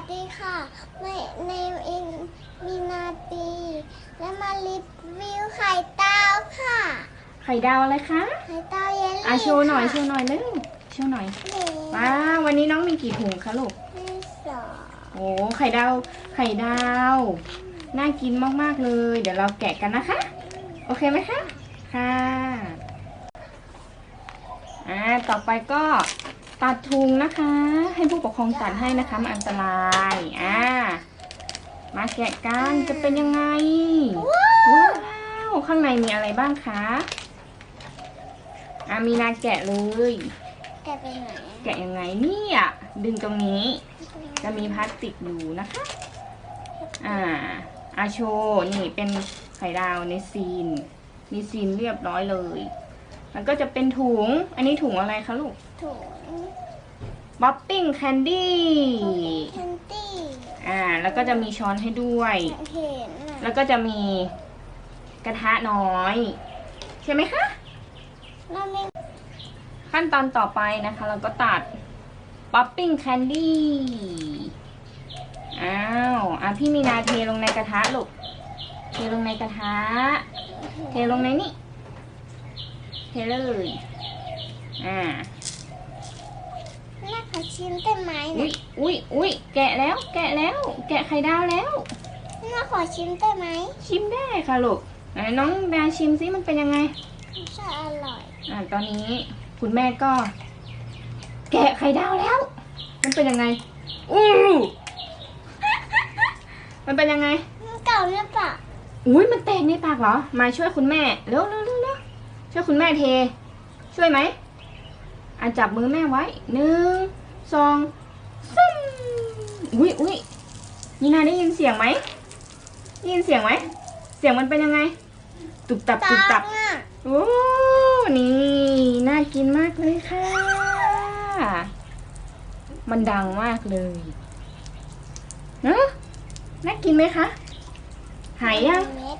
วัสดีค่ะในในเองมีนาตีและมารีวิวไข่ดาวค่ะ ไข่ดาวอะไรคะ ไข่ดาวเยลลี่อะโชว์หน่อยค่ะโชว์หน่อยเร็วโชว์หน่อยหนึ่งว้าววันนี้น้องมีกี่ถุงคะลูกที่สองโอ้ไข่ดาวไข่ดาว น่ากินมากๆเลย เดี๋ยวเราแกะกันนะคะ โอเคไหมคะ ค่ะ อ่า ต่อไปก็ ตัดถุงนะคะ ให้ผู้ปกครองตัดให้นะคะมันอันตรายอ่ามาแกะกันจะเป็นยังไงว้าวข้างในมีอะไรบ้างคะอ่ามีนาแกะเลย แกไปไหน แกะยังไงเนี่ยดึงตรงนี้ จะมีพลาสติกอยู่นะคะ อ่าอาโชว์นี่เป็นไข่ดาวในซีน มีซีนเรียบร้อยเลย แล้วก็จะเป็นถุง อันนี้ถุงอะไรคะลูก ถุง บ๊อปปิ้งแคนดี้แคนตี้อ่า แล้วก็จะมีช้อนให้ด้วย เห็นอะแล้วก็จะมีกระทะน้อย ใช่ไหมคะ เราไม่ขั้นตอนต่อไปนะคะ เราก็ตัดป๊อปปิ้งแคนดี้อ้าวอะพี่มีนาเทลงในกระทะลูกเทลงในกระทะ เทลงในนี่เทเลย อ่า แม่ขอชิมได้ไหมอุ้เนี่ยยอุ้ยอุ้ยแกะแล้ว แกะแล้ว แกะไข่ดาวแล้ว แม่ขอชิมได้ไหมชิมได้ค่ะลูกไหนน้องแบร์ชิมซิมันเป็นยังไงใช่อร่อยอ่าตอนนี้คุณแม่ก็ แกะไข่ดาวแล้ว มันเป็นยังไง อู้มันเป็นยังไงเก่าเนี่ยปะอุ้ยมันแตกในปากเหรอ มาช่วยคุณแม่เร็วเร็วเร็วเร็วช่วยคุณแม่เท ช่วยไหมอะจับมือแม่ไว้หนึ่ง สองสามอุ้ยอุ้ยนี่นาได้ยินเสียงไหมได้ยินเสียงไหม เสียงมันเป็นยังไง ตุบตับตุบตับอะโอ้ นี่ น่ากินมากเลยค่ะ มันดังมากเลยเนอะน่ากินไหมคะ หายยังเม็ด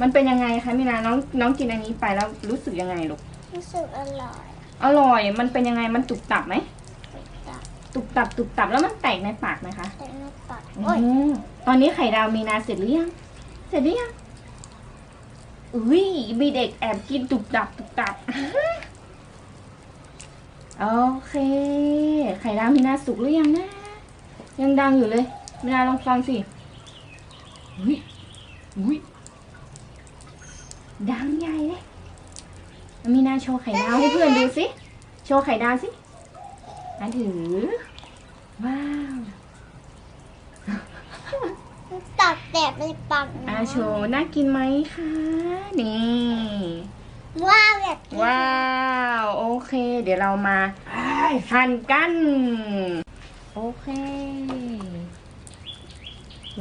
มันเป็นยังไงคะมีนาน้องน้องกินอันนี้ไปแล้วรู้สึกยังไงลูก รู้สึกอร่อย อร่อย มันเป็นยังไง มันตุบตับไหมจับ ตุบตับตุบตับแล้วมันแตกในปากไหมคะแต่ไม่ปัดอืโอ้ยมตอนนี้ไข่ดาวมีนาเสร็จหรือยัง เสร็จหรือยัง อุ้ยมีเด็กแอบกินตุบตับตุบตับ โอเค ไข่ดาวมีนาสุกหรือยังนะ ยังดังอยู่เลย มีนาลองฟังสิ อุ้ยอุ้ยดังใหญ่เลย มีนาโชว์ไข่ดาวให้เพื่อนดูสิ โชว์ไข่ดาวสิ มาถือ ว้าวตัดแต่ไปปักอาโชว์น่ากินไหมคะ นี่ ว้าวแบบนี้ว้าว โอเค เดี๋ยวเรามาหั่นกัน โอเค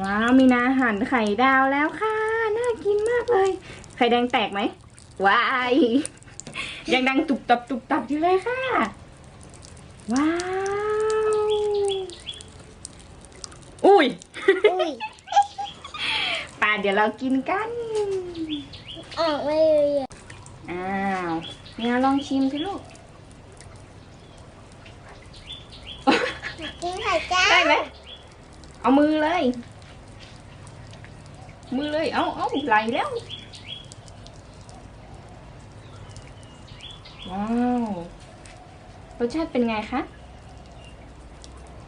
ว้าว มีนาหั่นไข่ดาวแล้วค่ะ น่ากินมากเลย ไข่แดงแตกไหมว้ายยังดังตุบตับตุบตับอยู่เลยค่ะ ว้าว อุ้ย อุ้ยป่าเดี๋ยวเรากินกัน ออกไม่เลยอะอ้าวเนี่ยลองชิมสิลูก กินไข่จ้าได้ไหม เอามือเลย มือเลย เอาเอาไหลแล้ว ว้าว รสชาติเป็นไงคะ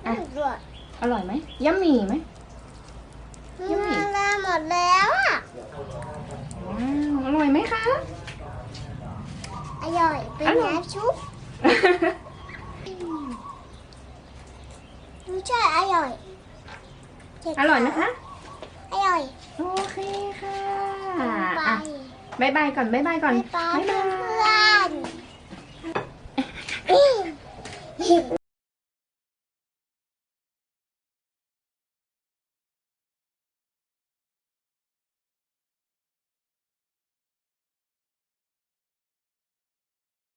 อะด้วยอร่อยไหมยัมมี่ไหมมาแล้วหมดแล้วอะว้าวอร่อยไหมคะ อร่อย เป็นอร่อยน้ำชุบไม่ใช่อร่อยเจ็บอร่อยนะคะ อร่อย โอเคค่ะ ไปอะบายบายก่อนบายบายก่อนไปบ๊ายบาย フフフ。